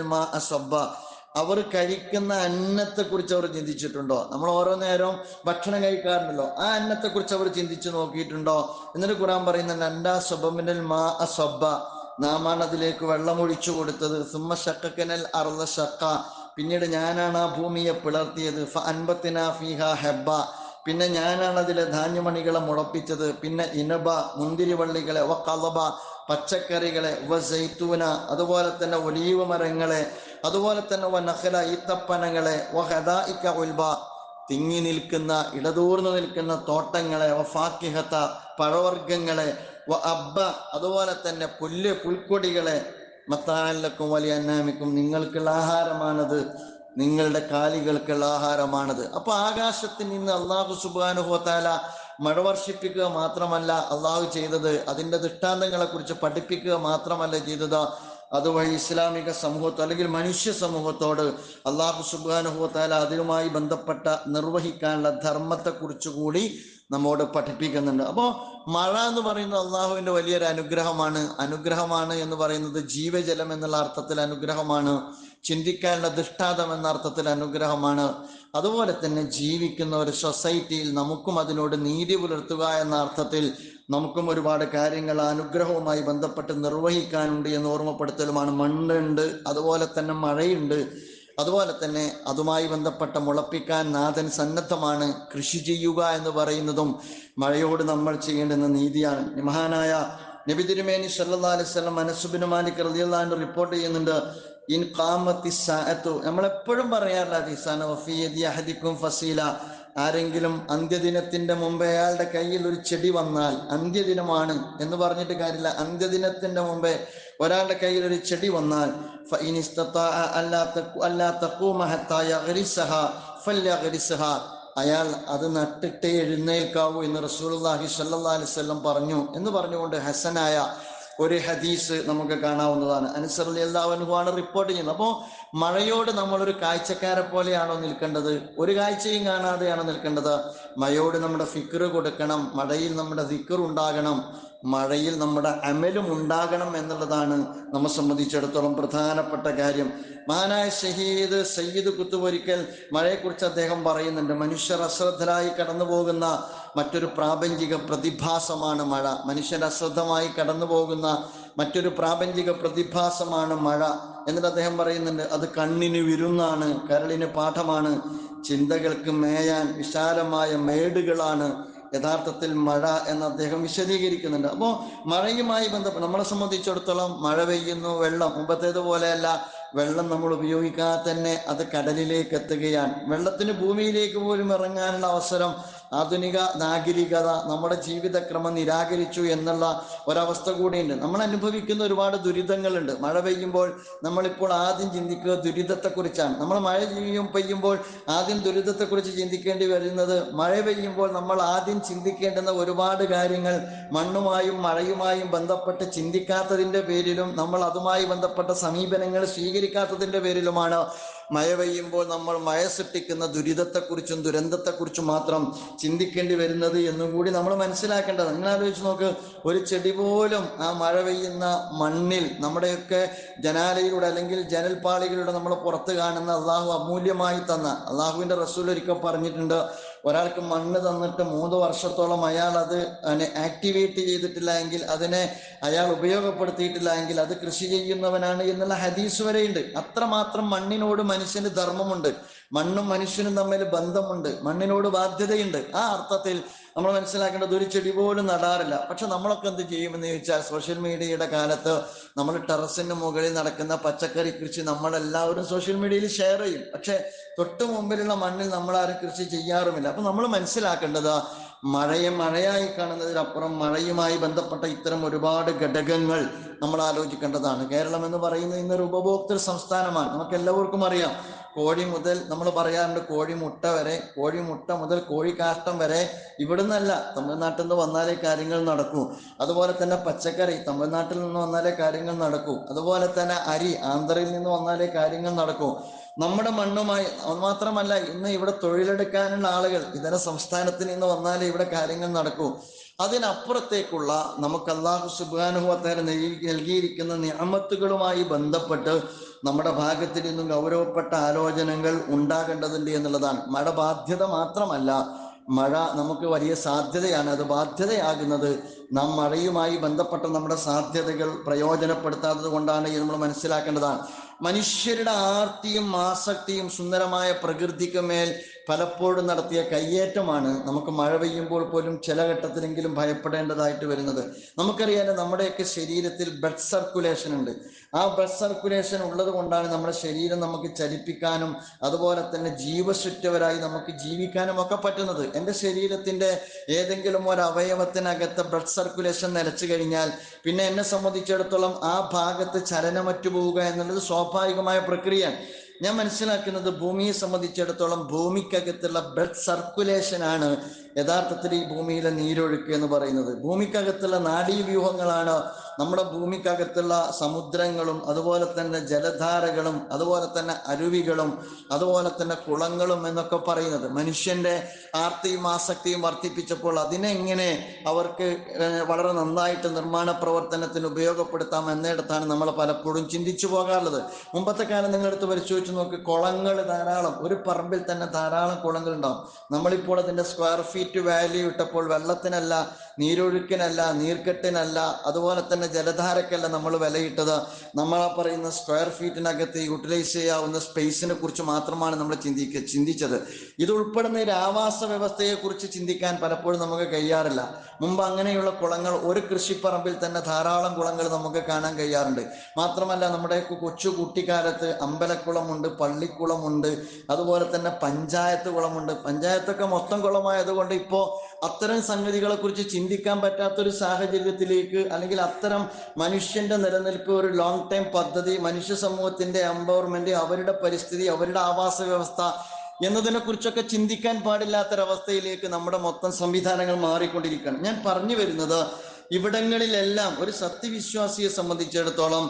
മാ അവർ കഴിക്കുന്ന അന്നത്തെ കുറിച്ച് അവർ ചിന്തിച്ചിട്ടുണ്ടോ? നമ്മൾ ഓരോ നേരവും ഭക്ഷണം കഴിക്കാറുണ്ടല്ലോ. ആ അന്നത്തെ കുറിച്ച് അവർ ചിന്തിച്ചു നോക്കിയിട്ടുണ്ടോ? എന്നിട്ട് ഖുറാൻ പറയുന്നുണ്ട് സ്വബമിനൽ മാ അസ്വബ. നാമാണ് അതിലേക്ക് വെള്ളം ഒഴിച്ചു കൊടുത്തത്. സുമ്മ ഷക്കനൽ അർദ ഷക്ക പിന്നീട് ഞാനാണ് ആ ഭൂമിയെ പിളർത്തിയത്. അൻപത്തിന ഫിഹ ഹെബ പിന്നെ ഞാനാണ് അതിലെ ധാന്യമണികളെ മുളപ്പിച്ചത്. പിന്നെ ഇനബ മുന്തിരിവള്ളികളെ വ കളബ പച്ചക്കറികളെ വ സൈത്തൂന അതുപോലെ തന്നെ ഒലീവ് മരങ്ങളെ അതുപോലെ തന്നെ വ നഹല ഈത്തപ്പനങ്ങളെ വ ഹദായിക്ക ഉൽബ തിങ്ങി നിൽക്കുന്ന ഇടതൂർന്നു നിൽക്കുന്ന തോട്ടങ്ങളെ വ ഫാക്കിഹത്ത പഴവർഗങ്ങളെ വ അബ്ബ അതുപോലെ തന്നെ പുല്ല് പുൽക്കൊടികളെ മത്താലക്കും വലിയ അന്നാമിക്കും നിങ്ങൾക്കുള്ള ആഹാരമാണത്. നിങ്ങളുടെ കാലികൾക്കുള്ള ആഹാരമാണത്. അപ്പൊ ആകാശത്തിൽ നിന്ന് അള്ളാഹു സുബാനുഹോത്താല മഴ വർഷിപ്പിക്കുക മാത്രമല്ല അള്ളാഹു ചെയ്തത് അതിന്റെ ദൃഷ്ടാന്തങ്ങളെ കുറിച്ച് പഠിപ്പിക്കുക മാത്രമല്ല ചെയ്തത്. അതുവഴി ഇസ്ലാമിക സമൂഹത്തോ അല്ലെങ്കിൽ മനുഷ്യ സമൂഹത്തോട് അള്ളാഹു സുബാനുഹോത്താല അതിനുമായി ബന്ധപ്പെട്ട നിർവഹിക്കാനുള്ള ധർമ്മത്തെക്കുറിച്ച് കൂടി നമ്മോട് പഠിപ്പിക്കുന്നുണ്ട്. അപ്പോൾ മഴ എന്ന് പറയുന്നത് അള്ളാഹുവിന്റെ വലിയൊരു അനുഗ്രഹമാണ്. അനുഗ്രഹമാണ് എന്ന് പറയുന്നത് ജീവജലം എന്നുള്ള അർത്ഥത്തിൽ അനുഗ്രഹമാണ്. ചിന്തിക്കാനുള്ള ദൃഷ്ടാന്തം എന്ന അർത്ഥത്തിൽ അനുഗ്രഹമാണ്. അതുപോലെ തന്നെ ജീവിക്കുന്ന ഒരു സൊസൈറ്റിയിൽ നമുക്കും അതിനോട് നീതി പുലർത്തുക എന്ന അർത്ഥത്തിൽ നമുക്കും ഒരുപാട് കാര്യങ്ങൾ അനുഗ്രഹവുമായി ബന്ധപ്പെട്ട് നിർവഹിക്കാനുണ്ട് എന്ന് ഓർമ്മപ്പെടുത്തലുമാണ്. മണ്ണുണ്ട് അതുപോലെ തന്നെ മഴയുണ്ട്. അതുപോലെ തന്നെ അതുമായി ബന്ധപ്പെട്ട മുളപ്പിക്കാൻ നാഥൻ സന്നദ്ധമാണ്. കൃഷി ചെയ്യുക എന്ന് പറയുന്നതും മഴയോട് നമ്മൾ ചെയ്യേണ്ടുന്ന നീതിയാണ്. മഹാനായ നബി തിരുമേനി സല്ലാ സ്വലം മനസ്സുബിന് മാലിക് റളിയല്ലാഹു റിപ്പോർട്ട് ചെയ്യുന്നുണ്ട്. നമ്മൾ എപ്പോഴും ഫസീല. ആരെങ്കിലും അന്ത്യദിനത്തിന്റെ മുമ്പ് അയാളുടെ കയ്യിൽ ഒരു ചെടി വന്നാൽ അന്ത്യദിനമാണ് എന്ന് പറഞ്ഞിട്ട് കാര്യമില്ല. അന്ത്യദിനത്തിന്റെ മുമ്പേ ഒരാളുടെ കയ്യിൽ ഒരു ചെടി വന്നാൽ അയാൾ അത് നട്ടിട്ടേ എഴുന്നേൽക്കാവൂ എന്ന് റസൂൽ അലൈഹി സല്ലാ അലൈവല്ലം പറഞ്ഞു എന്ന് പറഞ്ഞുകൊണ്ട് ഹസനായ ഒരു ഹദീസ് നമുക്ക് കാണാവുന്നതാണ്. അനുസർ എല്ലാവനുമാണ് റിപ്പോർട്ട് ചെയ്യുന്നത്. അപ്പോൾ മഴയോട് നമ്മളൊരു കാഴ്ചക്കാരെ പോലെയാണോ നിൽക്കേണ്ടത്? ഒരു കാഴ്ചയും കാണാതെയാണോ നിൽക്കേണ്ടത്? മഴയോട് നമ്മുടെ ഫിക്കർ കൊടുക്കണം മഴയിൽ നമ്മുടെ ഫിക്കർ ഉണ്ടാകണം മഴയിൽ നമ്മുടെ അമലും ഉണ്ടാകണം എന്നുള്ളതാണ് നമ്മെ സംബന്ധിച്ചിടത്തോളം പ്രധാനപ്പെട്ട കാര്യം. മഹാനായ ഷഹീദ് സയ്യിദ് കുത്തുപൊരിക്കൽ മഴയെക്കുറിച്ച് അദ്ദേഹം പറയുന്നുണ്ട്. മനുഷ്യർ അശ്രദ്ധരായി കടന്നു പോകുന്ന മറ്റൊരു പ്രാപഞ്ചിക പ്രതിഭാസമാണ് മഴ. മനുഷ്യൻ അശ്രദ്ധമായി കടന്നു പോകുന്ന മറ്റൊരു പ്രാപഞ്ചിക പ്രതിഭാസമാണ് മഴ. എന്നിട്ട് അദ്ദേഹം പറയുന്നുണ്ട് അത് കണ്ണിന് വിരുന്നാണ് കരളിന് പാഠമാണ് ചിന്തകൾക്ക് മേയാൻ വിശാലമായ മേടുകളാണ് യഥാർത്ഥത്തിൽ മഴ എന്ന് അദ്ദേഹം വിശദീകരിക്കുന്നുണ്ട്. അപ്പോൾ മഴയുമായി ബന്ധപ്പെട്ട് നമ്മളെ സംബന്ധിച്ചിടത്തോളം മഴ പെയ്യുന്നു വെള്ളം മുമ്പത്തേതുപോലെയല്ല. വെള്ളം നമ്മൾ ഉപയോഗിക്കാതെ തന്നെ അത് കടലിലേക്ക് എത്തുകയാണ്. വെള്ളത്തിന് ഭൂമിയിലേക്ക് പോലും ഇറങ്ങാനുള്ള അവസരം ആധുനിക നാഗരികത നമ്മുടെ ജീവിതക്രമം നിരാകരിച്ചു എന്നുള്ള ഒരവസ്ഥ കൂടിയുണ്ട്. നമ്മൾ അനുഭവിക്കുന്ന ഒരുപാട് ദുരിതങ്ങളുണ്ട്. മഴ പെയ്യുമ്പോൾ നമ്മളിപ്പോൾ ആദ്യം ചിന്തിക്കുക ദുരിതത്തെക്കുറിച്ചാണ്. നമ്മൾ മഴ ചെയ്യും പെയ്യുമ്പോൾ ആദ്യം ദുരിതത്തെക്കുറിച്ച് ചിന്തിക്കേണ്ടി വരുന്നത് മഴ പെയ്യുമ്പോൾ നമ്മൾ ആദ്യം ചിന്തിക്കേണ്ടുന്ന ഒരുപാട് കാര്യങ്ങൾ മണ്ണുമായും മഴയുമായും ബന്ധപ്പെട്ട് ചിന്തിക്കാത്തതിന്റെ പേരിലും നമ്മൾ അതുമായി ബന്ധപ്പെട്ട സമീപനങ്ങൾ സ്വീകരിക്കാത്തതിന്റെ പേരിലുമാണ് മഴ പെയ്യുമ്പോൾ നമ്മൾ മഴ സൃഷ്ടിക്കുന്ന ദുരിതത്തെക്കുറിച്ചും ദുരന്തത്തെക്കുറിച്ചും മാത്രം ചിന്തിക്കേണ്ടി വരുന്നത് എന്നും കൂടി നമ്മൾ മനസ്സിലാക്കേണ്ടത് അങ്ങനെ ആലോചിച്ച് നോക്ക് ഒരു ചെടി പോലും ആ മഴ പെയ്യുന്ന മണ്ണിൽ നമ്മുടെയൊക്കെ ജനാലയിലൂടെ അല്ലെങ്കിൽ ജനൽപാളികളിലൂടെ നമ്മൾ പുറത്ത് കാണുന്ന അള്ളാഹു അമൂല്യമായി തന്ന അള്ളാഹുവിന്റെ റസൂൽ ഒരിക്കൽ പറഞ്ഞിട്ടുണ്ട് ഒരാൾക്ക് മണ്ണ് തന്നിട്ട് മൂന്ന് വർഷത്തോളം അയാൾ അത് ആക്ടിവേറ്റ് ചെയ്തിട്ടില്ല എങ്കിൽ അതിനെ അയാൾ ഉപയോഗപ്പെടുത്തിയിട്ടില്ല എങ്കിൽ അത് കൃഷി ചെയ്യുന്നവനാണ് എന്നുള്ള ഹദീസ് വരെയുണ്ട്. അത്രമാത്രം മണ്ണിനോട് മനുഷ്യന് ധർമ്മമുണ്ട്. മണ്ണും മനുഷ്യനും തമ്മിൽ ബന്ധമുണ്ട്. മണ്ണിനോട് ബാധ്യതയുണ്ട്. ആ അർത്ഥത്തിൽ നമ്മൾ മനസ്സിലാക്കേണ്ടത് ഒരു ചെടി പോലും നടാറില്ല. പക്ഷെ നമ്മളൊക്കെ എന്ത് ചെയ്യുമെന്ന് ചോദിച്ചാൽ സോഷ്യൽ മീഡിയയുടെ കാലത്ത് നമ്മൾ ടെറസിന് മുകളിൽ നടക്കുന്ന പച്ചക്കറി കൃഷി നമ്മളെല്ലാവരും സോഷ്യൽ മീഡിയയിൽ ഷെയർ ചെയ്യും. പക്ഷെ തൊട്ട് മുമ്പിലുള്ള മണ്ണിൽ നമ്മൾ ആരും കൃഷി ചെയ്യാറുമില്ല. അപ്പൊ നമ്മൾ മനസ്സിലാക്കേണ്ടത് മഴയെ മഴയായി കാണുന്നതിനപ്പുറം മഴയുമായി ബന്ധപ്പെട്ട ഇത്തരം ഒരുപാട് ഘടകങ്ങൾ നമ്മൾ ആലോചിക്കേണ്ടതാണ്. കേരളം എന്ന് പറയുന്നത് ഒരു ഉപഭോക്തൃ സംസ്ഥാനമാണ്. നമുക്ക് എല്ലാവർക്കും അറിയാം. കോഴി മുതൽ നമ്മൾ പറയാറുണ്ട് കോഴി മുട്ട വരെ കോഴി മുട്ട മുതൽ കോഴി കാഷ്ടം വരെ ഇവിടുന്നല്ല തമിഴ്നാട്ടിൽ നിന്ന് വന്നാലേ കാര്യങ്ങൾ നടക്കൂ. അതുപോലെ തന്നെ പച്ചക്കറി തമിഴ്നാട്ടിൽ നിന്ന് വന്നാലേ കാര്യങ്ങൾ നടക്കൂ. അതുപോലെ തന്നെ അരി ആന്ധ്രയിൽ നിന്ന് വന്നാലേ കാര്യങ്ങൾ നടക്കൂ. നമ്മുടെ മണ്ണുമായി മാത്രമല്ല ഇന്ന് ഇവിടെ തൊഴിലെടുക്കാനുള്ള ആളുകൾ ഇതര സംസ്ഥാനത്തിൽ നിന്ന് വന്നാലേ ഇവിടെ കാര്യങ്ങൾ നടക്കൂ. അതിനപ്പുറത്തേക്കുള്ള നമുക്ക് അള്ളാഹു സുബാനുഭവത്തേര നൽകിയിരിക്കുന്ന നിയമത്തുകളുമായി ബന്ധപ്പെട്ട് നമ്മുടെ ഭാഗത്ത് നിന്നും ഗൗരവപ്പെട്ട ആലോചനകൾ ഉണ്ടാകേണ്ടതുണ്ട് എന്നുള്ളതാണ്. മഴ ബാധ്യത മാത്രമല്ല മഴ നമുക്ക് വലിയ സാധ്യതയാണ്. അത് ബാധ്യതയാകുന്നത് നാം മഴയുമായി ബന്ധപ്പെട്ട നമ്മുടെ സാധ്യതകൾ പ്രയോജനപ്പെടുത്താത്തത് കൊണ്ടാണ് എന്ന് നമ്മൾ മനസ്സിലാക്കേണ്ടതാണ്. മനുഷ്യരുടെ ആർത്തിയും ആസക്തിയും സുന്ദരമായ പ്രകൃതിക്ക് മേൽ പലപ്പോഴും നടത്തിയ കയ്യേറ്റമാണ് നമുക്ക് മഴ പെയ്യുമ്പോൾ പോലും ചില ഘട്ടത്തിലെങ്കിലും ഭയപ്പെടേണ്ടതായിട്ട് വരുന്നത്. നമുക്കറിയാലോ നമ്മുടെയൊക്കെ ശരീരത്തിൽ ബ്ലഡ് സർക്കുലേഷൻ ഉണ്ട്. ആ ബ്ലഡ് സർക്കുലേഷൻ ഉള്ളത് കൊണ്ടാണ് നമ്മുടെ ശരീരം നമുക്ക് ചലിപ്പിക്കാനും അതുപോലെ തന്നെ ജീവസുറ്റവരായി നമുക്ക് ജീവിക്കാനും ഒക്കെ പറ്റുന്നത്. എന്റെ ശരീരത്തിന്റെ ഏതെങ്കിലും ഒരു അവയവത്തിനകത്ത് ബ്ലഡ് സർക്കുലേഷൻ നിലച്ചു കഴിഞ്ഞാൽ പിന്നെ എന്നെ സംബന്ധിച്ചിടത്തോളം ആ ഭാഗത്ത് ചലനമറ്റു പോവുക എന്നുള്ളത് സ്വാഭാവികമായ പ്രക്രിയയാണ്. ഞാൻ മനസ്സിലാക്കുന്നത് ഭൂമിയെ സംബന്ധിച്ചിടത്തോളം ഭൂമിക്കകത്തുള്ള ബ്ലഡ് സർക്കുലേഷൻ ആണ് യഥാർത്ഥത്തിൽ ഈ ഭൂമിയിലെ നീരൊഴുക്ക് എന്ന് പറയുന്നത്. ഭൂമിക്കകത്തുള്ള നാഡീവ്യൂഹങ്ങളാണ് നമ്മുടെ ഭൂമിക്കകത്തുള്ള സമുദ്രങ്ങളും അതുപോലെ തന്നെ ജലധാരകളും അതുപോലെ തന്നെ അരുവികളും അതുപോലെ തന്നെ കുളങ്ങളും എന്നൊക്കെ പറയുന്നത് മനുഷ്യന്റെ ആർത്തിയും ആസക്തിയും വർദ്ധിപ്പിച്ചപ്പോൾ അതിനെങ്ങനെ അവർക്ക് വളരെ നന്നായിട്ട് നിർമ്മാണ പ്രവർത്തനത്തിന് ഉപയോഗപ്പെടുത്താം എന്നിടത്താണ് നമ്മൾ പലപ്പോഴും ചിന്തിച്ചു പോകാറുള്ളത്. മുമ്പത്തെ കാലം നിങ്ങളെടുത്ത് പരിശോധിച്ച് നോക്ക് കുളങ്ങൾ ധാരാളം ഒരു പറമ്പിൽ തന്നെ ധാരാളം കുളങ്ങൾ ഉണ്ടാവും നമ്മളിപ്പോൾ അതിന്റെ സ്ക്വയർ ഫീറ്റ് വാല്യൂ ഇട്ടപ്പോൾ വെള്ളത്തിനല്ല നീരൊഴുക്കിനല്ല നീർക്കെട്ടിനല്ല അതുപോലെ തന്നെ ജലധാരക്കല്ല നമ്മൾ വിലയിട്ടത്. നമ്മൾ പറയുന്ന സ്ക്വയർ ഫീറ്റിനകത്ത് യൂട്ടിലൈസ് ചെയ്യാവുന്ന സ്പേസിനെ കുറിച്ച് മാത്രമാണ് നമ്മൾ ചിന്തിക്ക ചിന്തിച്ചത്. ഇത് ഉൾപ്പെടുന്ന ഒരു ആവാസ വ്യവസ്ഥയെ കുറിച്ച് ചിന്തിക്കാൻ പലപ്പോഴും നമുക്ക് കഴിയാറില്ല. മുമ്പ് അങ്ങനെയുള്ള കുളങ്ങൾ ഒരു കൃഷിപ്പറമ്പിൽ തന്നെ ധാരാളം കുളങ്ങൾ നമുക്ക് കാണാൻ കഴിയാറുണ്ട്. മാത്രമല്ല നമ്മുടെ കൊച്ചു കുട്ടിക്കാലത്ത് അമ്പലക്കുളമുണ്ട് പള്ളിക്കുളമുണ്ട് അതുപോലെ തന്നെ പഞ്ചായത്ത് കുളമുണ്ട്. പഞ്ചായത്തൊക്കെ മൊത്തം കുളമായതുകൊണ്ട് ഇപ്പോൾ അത്തരം സംഗതികളെ കുറിച്ച് ചിന്തിക്കാൻ പറ്റാത്തൊരു സാഹചര്യത്തിലേക്ക് അല്ലെങ്കിൽ അത്തരം മനുഷ്യന്റെ നിലനിൽപ്പ് ഒരു ലോങ് ടൈം പദ്ധതി മനുഷ്യ സമൂഹത്തിന്റെ എംപവർമെന്റ് അവരുടെ പരിസ്ഥിതി അവരുടെ ആവാസ വ്യവസ്ഥ എന്നതിനെ കുറിച്ചൊക്കെ ചിന്തിക്കാൻ പാടില്ലാത്തൊരവസ്ഥയിലേക്ക് നമ്മുടെ മൊത്തം സംവിധാനങ്ങൾ മാറിക്കൊണ്ടിരിക്കുകയാണ്. ഞാൻ പറഞ്ഞു വരുന്നത് ഇവിടങ്ങളിലെല്ലാം ഒരു സത്യവിശ്വാസിയെ സംബന്ധിച്ചിടത്തോളം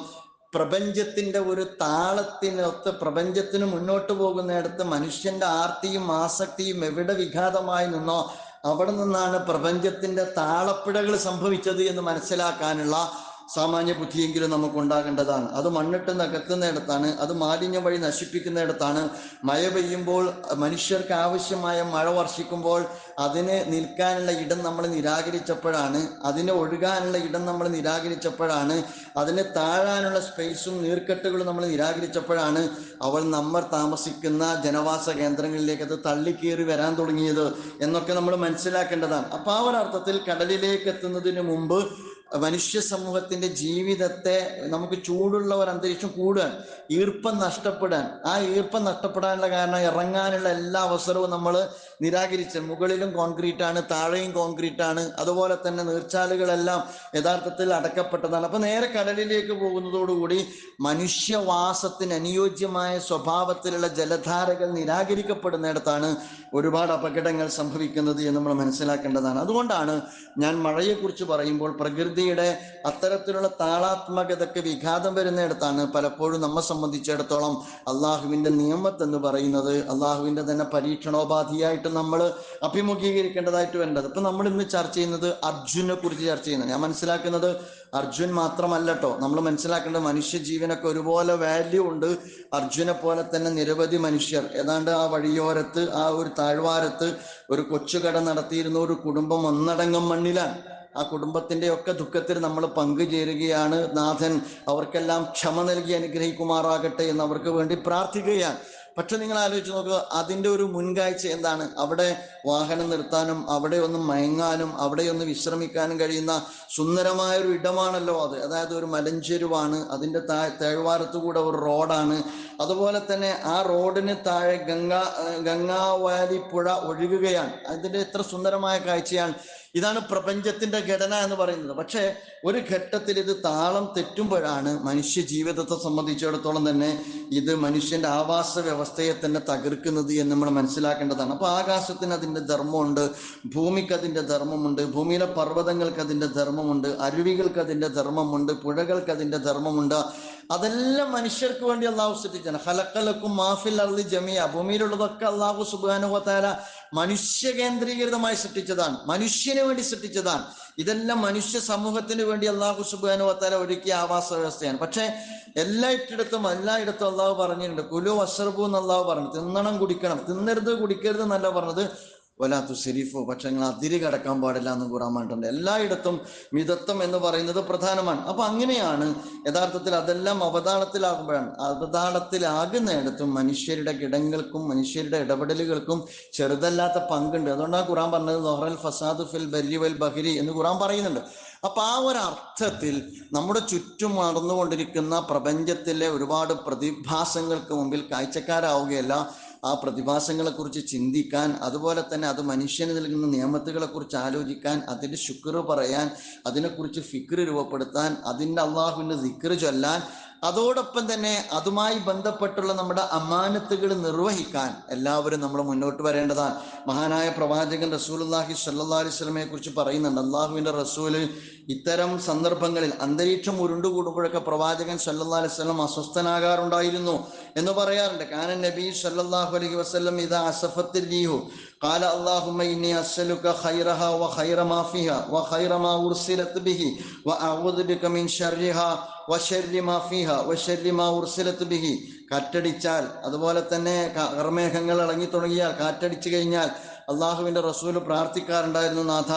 പ്രപഞ്ചത്തിന്റെ ഒരു താളത്തിനൊത്ത് പ്രപഞ്ചത്തിന് മുന്നോട്ട് പോകുന്നിടത്ത് മനുഷ്യന്റെ ആർത്തിയും ആസക്തിയും എവിടെ വിഘാതമായി നിന്നോ അവിടെ നിന്നാണ് പ്രപഞ്ചത്തിന്റെ താളപ്പിഴകൾ സംഭവിച്ചത് എന്ന് മനസ്സിലാക്കാനുള്ള സാമാന്യ ബുദ്ധിയെങ്കിലും നമുക്ക് ഉണ്ടാകേണ്ടതാണ്. അത് മണ്ണിട്ട് നികത്തുന്നിടത്താണ് അത് മാലിന്യം വഴി നശിപ്പിക്കുന്നിടത്താണ്. മഴ പെയ്യുമ്പോൾ മനുഷ്യർക്ക് ആവശ്യമായ മഴ വർഷിക്കുമ്പോൾ അതിന് നിൽക്കാനുള്ള ഇടം നമ്മൾ നിരാകരിച്ചപ്പോഴാണ് അതിന് ഒഴുകാനുള്ള ഇടം നമ്മൾ നിരാകരിച്ചപ്പോഴാണ് അതിന് താഴാനുള്ള സ്പേസും നീർക്കെട്ടുകളും നമ്മൾ നിരാകരിച്ചപ്പോഴാണ് അവൾ നമ്മൾ താമസിക്കുന്ന ജനവാസ കേന്ദ്രങ്ങളിലേക്ക് അത് തള്ളിക്കേറി വരാൻ തുടങ്ങിയത് എന്നൊക്കെ നമ്മൾ മനസ്സിലാക്കേണ്ടതാണ്. അപ്പൊ ആ ഒരർത്ഥത്തിൽ കടലിലേക്ക് എത്തുന്നതിന് മുമ്പ് മനുഷ്യ സമൂഹത്തിന്റെ ജീവിതത്തെ നമുക്ക് ചൂടുള്ള ഒരു അന്തരീക്ഷം കൂടുകയാണ് ഈർപ്പം നഷ്ടപ്പെടാൻ ആ ഈർപ്പം നഷ്ടപ്പെടാനുള്ള കാരണം ഇറങ്ങാനുള്ള എല്ലാ അവസരവും നമ്മൾ നിരാകരിച്ച് മുകളിലും കോൺക്രീറ്റ് ആണ് താഴെയും കോൺക്രീറ്റ് ആണ് അതുപോലെ തന്നെ നീർച്ചാലുകളെല്ലാം യഥാർത്ഥത്തിൽ അടക്കപ്പെട്ടതാണ്. അപ്പൊ നേരെ കടലിലേക്ക് പോകുന്നതോടുകൂടി മനുഷ്യവാസത്തിന് അനുയോജ്യമായ സ്വഭാവത്തിലുള്ള ജലധാരകൾ നിരാകരിക്കപ്പെടുന്നിടത്താണ് ഒരുപാട് അപകടങ്ങൾ സംഭവിക്കുന്നത് എന്ന് നമ്മൾ മനസ്സിലാക്കേണ്ടതാണ്. അതുകൊണ്ടാണ് ഞാൻ മഴയെക്കുറിച്ച് പറയുമ്പോൾ പ്രകൃതിയുടെ അത്തരത്തിലുള്ള താളാത്മകതയ്ക്ക് വിഘാതം വരുന്നിടത്താണ് പലപ്പോഴും നമ്മെ സംബന്ധിച്ചിടത്തോളം അള്ളാഹുവിന്റെ നിയമത്തെന്ന് പറയുന്നത്. അള്ളാഹുവിന്റെ തന്നെ പരീക്ഷണോപാധിയായിട്ട് നമ്മൾ അഭിമുഖീകരിക്കേണ്ടതായിട്ട് വരേണ്ടത്. ഇപ്പൊ നമ്മൾ ഇന്ന് ചർച്ച ചെയ്യുന്നത് അർജുനെ കുറിച്ച് ചർച്ച ചെയ്യുന്നത്. ഞാൻ മനസ്സിലാക്കുന്നത് അർജുൻ മാത്രമല്ല കേട്ടോ നമ്മൾ മനസ്സിലാക്കേണ്ടത് മനുഷ്യ ജീവനൊക്കെ ഒരുപോലെ വാല്യൂ ഉണ്ട്. അർജുനെ പോലെ തന്നെ നിരവധി മനുഷ്യർ. ഏതാണ്ട് ആ വഴിയോരത്ത് ആ ഒരു താഴ്വാരത്ത് ഒരു കൊച്ചുകട നടത്തിയിരുന്ന ഒരു കുടുംബം ഒന്നടങ്കം മണ്ണിലാണ്. ആ കുടുംബത്തിന്റെ ഒക്കെ ദുഃഖത്തിൽ നമ്മൾ പങ്കുചേരുകയാണ്. നാഥൻ അവർക്കെല്ലാം ക്ഷമ നൽകി അനുഗ്രഹിക്കുമാറാകട്ടെ എന്ന് അവർക്ക് വേണ്ടി പ്രാർത്ഥിക്കുകയാണ്. പക്ഷെ നിങ്ങൾ ആലോചിച്ച് നോക്കുക അതിന്റെ ഒരു മുൻകാഴ്ച എന്താണ്? അവിടെ വാഹനം നിർത്താനും അവിടെ ഒന്ന് മയങ്ങാനും അവിടെ ഒന്ന് വിശ്രമിക്കാനും കഴിയുന്ന സുന്ദരമായ ഒരു ഇടമാണല്ലോ അത്. അതായത് ഒരു മലഞ്ചെരുവാണ് അതിന്റെ താ തേഴ്വാരത്തു കൂടെ ഒരു റോഡാണ്. അതുപോലെ തന്നെ ആ റോഡിന് താഴെ ഗംഗാ ഗംഗാവാലി പുഴ ഒഴുകുകയാണ്. അതിന്റെ എത്ര സുന്ദരമായ കാഴ്ചയാണ്. ഇതാണ് പ്രപഞ്ചത്തിന്റെ ഘടന എന്ന് പറയുന്നത്. പക്ഷേ ഒരു ഘട്ടത്തിൽ ഇത് താളം തെറ്റുമ്പോഴാണ് മനുഷ്യ ജീവിതത്തെ സംബന്ധിച്ചിടത്തോളം തന്നെ ഇത് മനുഷ്യന്റെ ആവാസ വ്യവസ്ഥയെ തന്നെ തകർക്കുന്നത് എന്ന് നമ്മൾ മനസ്സിലാക്കേണ്ടതാണ്. അപ്പൊ ആകാശത്തിന് അതിന്റെ ധർമ്മമുണ്ട് ഭൂമിക്ക് അതിന്റെ ധർമ്മമുണ്ട് ഭൂമിയിലെ പർവതങ്ങൾക്ക് അതിന്റെ ധർമ്മമുണ്ട് അരുവികൾക്ക് അതിന്റെ ധർമ്മമുണ്ട് പുഴകൾക്ക് അതിന്റെ ധർമ്മമുണ്ട്. അതെല്ലാം മനുഷ്യർക്ക് വേണ്ടി അള്ളാഹു സൃഷ്ടിച്ചാണ് ഹലക്കലക്കും മാഫിൽ അർലി ജമിയ ഭൂമിയിലുള്ളതൊക്കെ അള്ളാഹു സുബാനുവത്താല മനുഷ്യ കേന്ദ്രീകൃതമായി സൃഷ്ടിച്ചതാണ്. മനുഷ്യന് വേണ്ടി സൃഷ്ടിച്ചതാണ്. ഇതെല്ലാം മനുഷ്യ സമൂഹത്തിന് വേണ്ടി അള്ളാഹു സുബാനുവത്താല ഒരുക്കിയ ആവാസ വ്യവസ്ഥയാണ്. പക്ഷെ എല്ലായിട്ടിടത്തും എല്ലായിടത്തും അള്ളാഹു പറഞ്ഞിട്ടുണ്ട്. കുലു വസ്ത്രബു എന്ന് അള്ളാഹു പറഞ്ഞു. തിന്നണം കുടിക്കണം. തിന്നരുത് കുടിക്കരുത് എന്നല്ല പറഞ്ഞത്. വലാത്തു ശരീഫോ പക്ഷെ നിങ്ങൾ അതിരി കടക്കാൻ പാടില്ല എന്ന് കൂറാൻ പറഞ്ഞിട്ടുണ്ട്. എല്ലായിടത്തും മിതത്വം എന്ന് പറയുന്നത് പ്രധാനമാണ്. അപ്പൊ അങ്ങനെയാണ് യഥാർത്ഥത്തിൽ അതെല്ലാം അവതാളത്തിലാകുമ്പോഴാണ്. അവതാളത്തിലാകുന്നിടത്തും മനുഷ്യരുടെ കിടങ്ങൾക്കും മനുഷ്യരുടെ ഇടപെടലുകൾക്കും ചെറുതല്ലാത്ത പങ്കുണ്ട്. അതുകൊണ്ടാണ് ഖുറാൻ പറഞ്ഞത് നൊഹറൽ ഫസാദ് ഫിൽ ബരി വൽ ബഹിരി എന്ന് ഖുറാൻ പറയുന്നുണ്ട്. അപ്പൊ ആ ഒരു അർത്ഥത്തിൽ നമ്മുടെ ചുറ്റും നടന്നുകൊണ്ടിരിക്കുന്ന പ്രപഞ്ചത്തിലെ ഒരുപാട് പ്രതിഭാസങ്ങൾക്ക് മുമ്പിൽ കാഴ്ചക്കാരാവുകയല്ല. ആ പ്രതിഭാസങ്ങളെ കുറിച്ച് ചിന്തിക്കാൻ അതുപോലെ തന്നെ അത് മനുഷ്യന് നൽകുന്ന നിയമത്തുകളെ കുറിച്ച് ആലോചിക്കാൻ അതിന്റെ ശുക്ർ പറയാൻ അതിനെക്കുറിച്ച് ഫിക്ർ രൂപപ്പെടുത്താൻ അതിന്റെ അള്ളാഹുവിന്റെ ദിക്ർ ചൊല്ലാൻ അതോടൊപ്പം തന്നെ അതുമായി ബന്ധപ്പെട്ടുള്ള നമ്മുടെ അമാനത്തുകൾ നിർവഹിക്കാൻ എല്ലാവരും നമ്മൾ മുന്നോട്ട് വരേണ്ടതാണ്. മഹാനായ പ്രവാചകൻ റസൂലുള്ളാഹി സ്വല്ലല്ലാഹി അലൈഹി വസല്ലമയെ കുറിച്ച് പറയുന്നുണ്ട്. അള്ളാഹുവിന്റെ റസൂൽ ഇത്തരം സന്ദർഭങ്ങളിൽ അന്തരീക്ഷം ഉരുണ്ടുകൂടുമ്പോഴൊക്കെ പ്രവാചകൻ സല്ലല്ലാഹി അലൈഹി വസല്ലം അസ്വസ്ഥനാകാറുണ്ടായിരുന്നു എന്ന് പറയാറുണ്ട്. കാനൻ നബി സല്ലാഹു അലൈഹി വസ്ലം ഇദാ അസഫത്തിൽ قال اللهم إني أسألك خيرها وخير ما فيها وخير ما أرسلت به وأعوذ بك من شرها وشر ما فيها وشر ما أرسلت به കാറ്റടിച്ചാൽ അതുപോലെ തന്നെ കർമേഘങ്ങൾ ഇളങ്ങി തുടങ്ങിയാൽ കാറ്റടിച്ചു കഴിഞ്ഞാൽ അള്ളാഹുവിന്റെ റസൂല് പ്രാർത്ഥിക്കാറുണ്ടായിരുന്നു നാഥ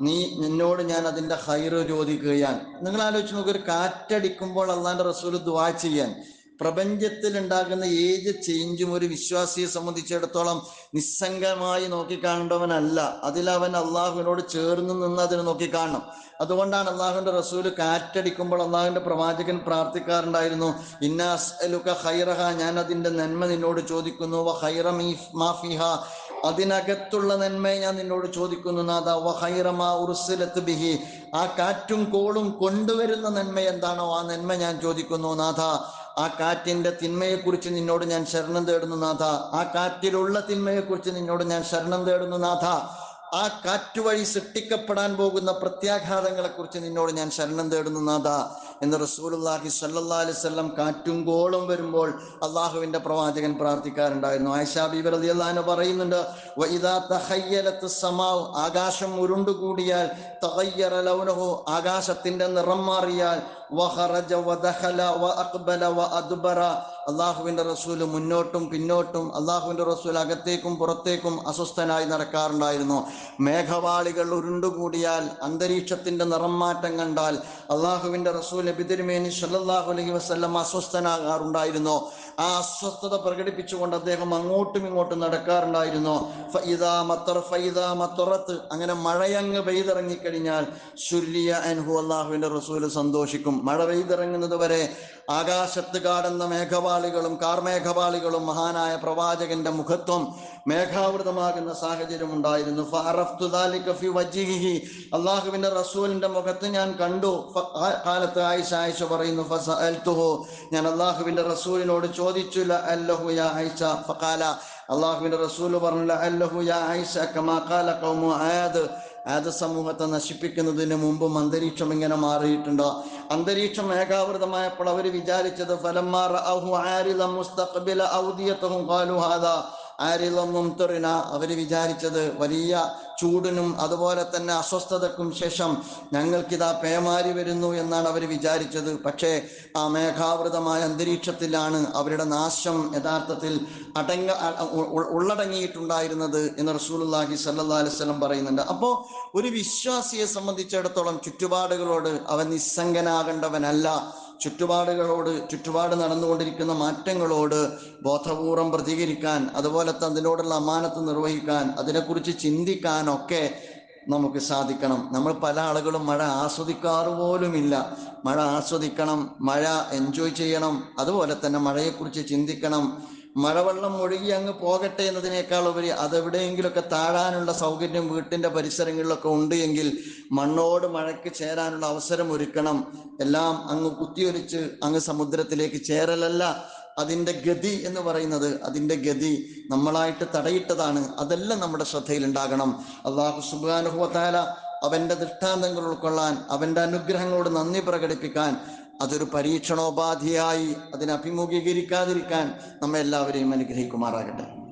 നീ നിന്നോട് ഞാൻ അതിന്റെ ഹൈറ് ചോദിക്കുകയാണ് നിങ്ങൾ ആലോചിച്ച് നോക്കുക ഒരു കാറ്റടിക്കുമ്പോൾ അള്ളാഹിന്റെ റസൂല് ദുവാ ചെയ്യാൻ പ്രപഞ്ചത്തിൽ ഉണ്ടാകുന്ന ഏത് ചേഞ്ചും ഒരു വിശ്വാസിയെ സംബന്ധിച്ചിടത്തോളം നിസ്സംഗമായി നോക്കിക്കാണേണ്ടവനല്ല. അതിലവൻ അള്ളാഹുവിനോട് ചേർന്ന് നിന്ന് അതിനെ നോക്കിക്കാണണം. അതുകൊണ്ടാണ് അള്ളാഹുവിന്റെ റസൂൽ കാറ്റടിക്കുമ്പോൾ അള്ളാഹുവിന്റെ പ്രവാചകൻ പ്രാർത്ഥിക്കാറുണ്ടായിരുന്നു ഇന്നാസ്അലുക ഖൈറഹ ഞാൻ അതിന്റെ നന്മ നിന്നോട് ചോദിക്കുന്നു വ അതിനകത്തുള്ള നന്മ ഞാൻ നിന്നോട് ചോദിക്കുന്നു നാഥ വ ഉർസിലത്ത് ബിഹി ആ കാറ്റും കോളും കൊണ്ടുവരുന്ന നന്മ എന്താണോ ആ നന്മ ഞാൻ ചോദിക്കുന്നു നാഥ ആ കാറ്റിന്റെ തിന്മയെക്കുറിച്ച് നിന്നോട് ഞാൻ ശരണം തേടുന്നു നാഥ. ആ കാറ്റിലുള്ള തിന്മയെക്കുറിച്ച് നിന്നോട് ഞാൻ ശരണം തേടുന്നു നാഥ. ആ കാറ്റ് വഴി സൃഷ്ടിക്കപ്പെടാൻ പോകുന്ന പ്രത്യാഘാതങ്ങളെക്കുറിച്ച് നിന്നോട് ഞാൻ ശരണം തേടുന്നു നാഥ. എന്ന് റസൂലുള്ളാഹി സ്വല്ലല്ലാഹി അലൈഹി വസല്ലം കാറ്റും കോളും വരുമ്പോൾ അള്ളാഹുവിന്റെ പ്രവാചകൻ പ്രാർത്ഥിക്കാറുണ്ടായിരുന്നു. ആയിഷാ ബീബി റളിയല്ലാഹു അൻഹ പറയുന്നുണ്ട് ആകാശം ഉരുണ്ടുകൂടിയാൽ ലൗനഹു ആകാശത്തിന്റെ നിറം മാറിയാൽ അള്ളാഹുവിന്റെ റസൂൽ മുന്നോട്ടും പിന്നോട്ടും അള്ളാഹുവിന്റെ റസൂൽ അകത്തേക്കും പുറത്തേക്കും അസ്വസ്ഥനായി നടക്കാറുണ്ടായിരുന്നു. മേഘവാളികൾ ഉരുണ്ടുകൂടിയാൽ അന്തരീക്ഷത്തിന്റെ നിറം മാറ്റം കണ്ടാൽ അള്ളാഹുവിന്റെ റസൂൽ നബിതിരുമേനി സല്ലാഹു അലൈഹി വസല്ലം അസ്വസ്ഥനാകാറുണ്ടായിരുന്നു. ആ അസ്വസ്ഥത പ്രകടിപ്പിച്ചുകൊണ്ട് അദ്ദേഹം അങ്ങോട്ടും ഇങ്ങോട്ടും നടക്കാറുണ്ടായിരുന്നു. ഫൈദാ ഫൈദാ അങ്ങനെ മഴയങ്ങ് പെയ്തിറങ്ങിക്കഴിഞ്ഞാൽ ശുര്യ അൻഹു അള്ളാഹുവിന്റെ റസൂൽ സന്തോഷിക്കും. മഴ പെയ്തിറങ്ങുന്നത് വരെ ആകാശത്ത് കാണുന്ന മേഘവാളികളും കാർമേഘവാളികളും മഹാനായ പ്രവാചകന്റെ മുഖത്വം മേഘാവൃതമാകുന്ന സാഹചര്യം ഉണ്ടായിരുന്നു. അള്ളാഹുവിന്റെ റസൂലിന്റെ മുഖത്ത് ഞാൻ കണ്ടു. കാലത്ത് ആയിഷ ആയിഷ പറയുന്നു ഞാൻ അള്ളാഹുവിന്റെ റസൂലിനോട് ചോദിച്ചു ആയിഷ. ഫഖാല അള്ളാഹുവിന്റെ റസൂൽ പറഞ്ഞു ആയിഷ കമാ ആദ സമൂഹത്തെ നശിപ്പിക്കുന്നതിന് മുമ്പും അന്തരീക്ഷം ഇങ്ങനെ മാറിയിട്ടുണ്ട്. അന്തരീക്ഷം ഏകാവൃതമായപ്പോൾ അവർ വിചാരിച്ചത് ഫലമാർ ഹാദാ അവർ വിചാരിച്ചത് വലിയ ചൂടിനും അതുപോലെ തന്നെ അസ്വസ്ഥതക്കും ശേഷം ഞങ്ങൾക്കിതാ പേമാരി വരുന്നു എന്നാണ് അവർ വിചാരിച്ചത്. പക്ഷേ ആ മേഘാവൃതമായ അന്തരീക്ഷത്തിലാണ് അവരുടെ നാശം യഥാർത്ഥത്തിൽ അടങ്ങ ഉള്ളടങ്ങിയിട്ടുണ്ടായിരുന്നത് എന്ന് അലൈഹി വസല്ലം പറയുന്നുണ്ട്. അപ്പോൾ ഒരു വിശ്വാസിയെ സംബന്ധിച്ചിടത്തോളം ചുറ്റുപാടുകളോട് അവൻ നിസ്സംഗനാകേണ്ടവനല്ല. ചുറ്റുപാടുകളോട് ചുറ്റുപാട് നടന്നുകൊണ്ടിരിക്കുന്ന മാറ്റങ്ങളോട് ബോധപൂർവം പ്രതികരിക്കാൻ അതുപോലെ തന്നെ അതിനോടുള്ള അമാനത്ത് നിർവഹിക്കാൻ അതിനെക്കുറിച്ച് ചിന്തിക്കാനൊക്കെ നമുക്ക് സാധിക്കണം. നമ്മൾ പല ആളുകളും മഴ ആസ്വദിക്കാറ് പോലുമില്ല. മഴ ആസ്വദിക്കണം മഴ എൻജോയ് ചെയ്യണം അതുപോലെ തന്നെ മഴയെക്കുറിച്ച് ചിന്തിക്കണം. മഴവെള്ളം ഒഴുകി അങ്ങ് പോകട്ടെ എന്നതിനേക്കാൾ ഉപരി അതെവിടെയെങ്കിലുമൊക്കെ താഴാനുള്ള സൗകര്യം വീട്ടിന്റെ പരിസരങ്ങളിലൊക്കെ ഉണ്ട് എങ്കിൽ മണ്ണോട് മഴയ്ക്ക് ചേരാനുള്ള അവസരം ഒരുക്കണം. എല്ലാം അങ്ങ് കുത്തിയൊലിച്ച് അങ്ങ് സമുദ്രത്തിലേക്ക് ചേരലല്ല അതിന്റെ ഗതി എന്ന് പറയുന്നത് അതിന്റെ ഗതി നമ്മളായിട്ട് തടയിട്ടതാണ്. അതെല്ലാം നമ്മുടെ ശ്രദ്ധയിൽ ഉണ്ടാകണം അള്ളാഹു സുബാനുഭവത്താല അവന്റെ ദൃഷ്ടാന്തങ്ങൾ ഉൾക്കൊള്ളാൻ അവന്റെ അനുഗ്രഹങ്ങളോട് നന്ദി പ്രകടിപ്പിക്കാൻ അതൊരു പരീക്ഷണോപാധിയായി അതിനെ അഭിമുഖീകരിക്കാതിരിക്കാൻ നമ്മെ എല്ലാവരെയും അനുഗ്രഹിക്കുമാറാകട്ടെ.